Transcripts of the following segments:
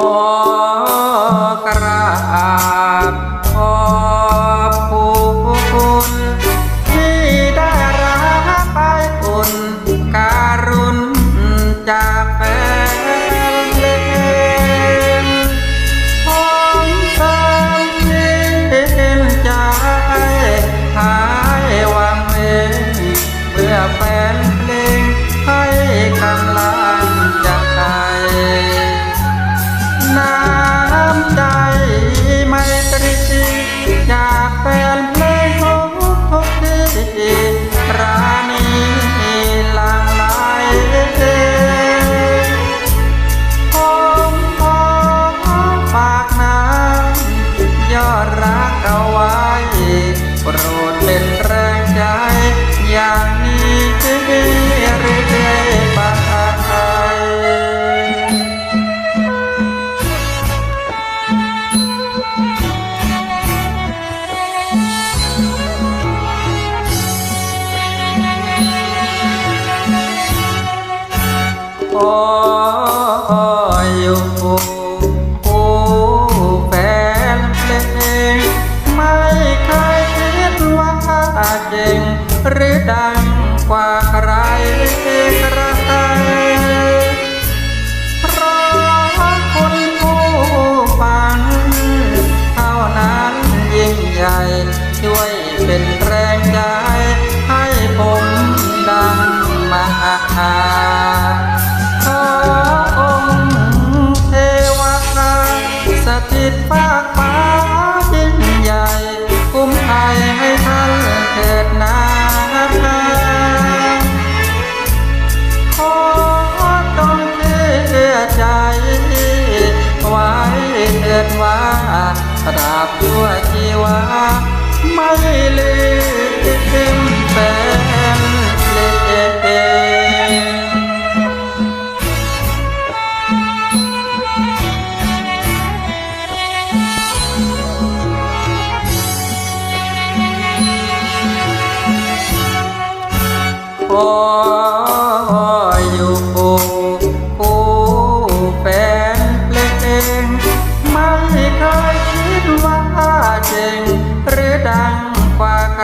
Oh. Oh, oh, oh, oh, oh. ใหญ่ช่วยเป็นแรงใจให้ผมดังมาขอองค์เทวาสถิตภาคฟ้ายิ่งใหญ่คุ้มภัยให้ท่านเถิดนาขอจงเชื่อใจไว้เถิดว่าตราบชั่ว ลืมแฟนเลงขอ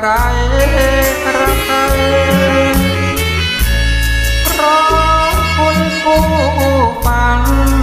กว่าใครใครเพราะคุณผู้ฟังเท่านั้น